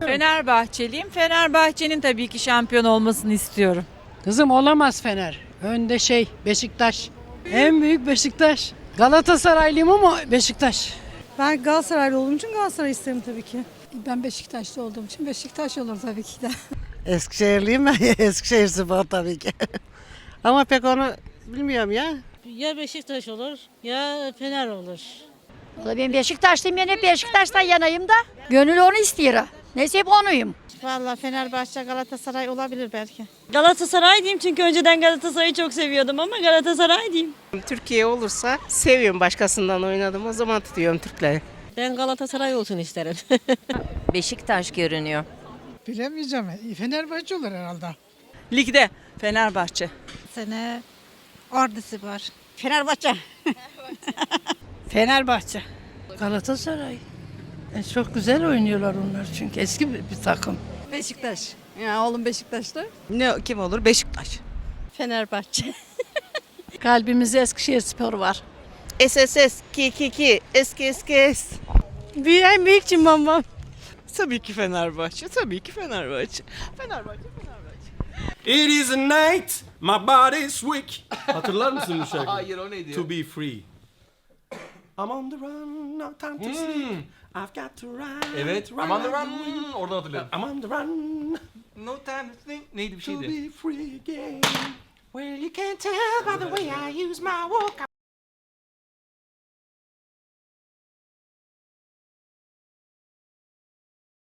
Fenerbahçeliyim. Fenerbahçe'nin tabii ki şampiyon olmasını istiyorum. Kızım olamaz Fener. Önde şey Beşiktaş. En büyük Beşiktaş. Galatasaraylıyım ama Beşiktaş. Ben Galatasaraylı olduğum için Galatasaray isterim tabii ki. Ben Beşiktaşlı olduğum için Beşiktaş olur tabii ki de. Eskişehirliyim ben. Eskişehir Spor tabii ki. Ama pek onu bilmiyorum ya. Ya Beşiktaş olur ya Fener olur. Valla ben Beşiktaşlıyım yine Beşiktaş'tan yanayım da. Gönül onu istiyor. Neyse hep onuyum. Vallahi Fenerbahçe Galatasaray olabilir belki. Galatasaray diyeyim çünkü önceden Galatasaray'ı çok seviyordum ama Galatasaray diyeyim. Türkiye olursa seviyorum başkasından oynadım o zaman tutuyorum Türkleri. Ben Galatasaray olsun isterim. Beşiktaş görünüyor. Bilemeyeceğim. Fenerbahçe olur herhalde. Ligde Fenerbahçe. Sene Ordisi var. Fenerbahçe. Fenerbahçe. Galatasaray. E, çok güzel oynuyorlar onlar çünkü eski bir, bir takım. Beşiktaş. Ya oğlum Beşiktaşlı. Ne kim olur? Beşiktaş. Fenerbahçe. Kalbimizde Eskişehir Spor var. SSS, ki ki ki, eski eski es. Büyük en büyük cimbom Tabii ki Fenerbahçe. Tabii ki Fenerbahçe. Fenerbahçe. It is a night, my body's weak. Hatırlar mısın bu şarkıyı? Hayır o neydi? To be free. I'm on the run, no time to sleep. I've got to run. Evet. run, I'm on the run. Oradan hatırlıyorum. I'm on the run No time to think. Neydi bir to şeydi? be free again. Well, you can't tell by the way I use my walk.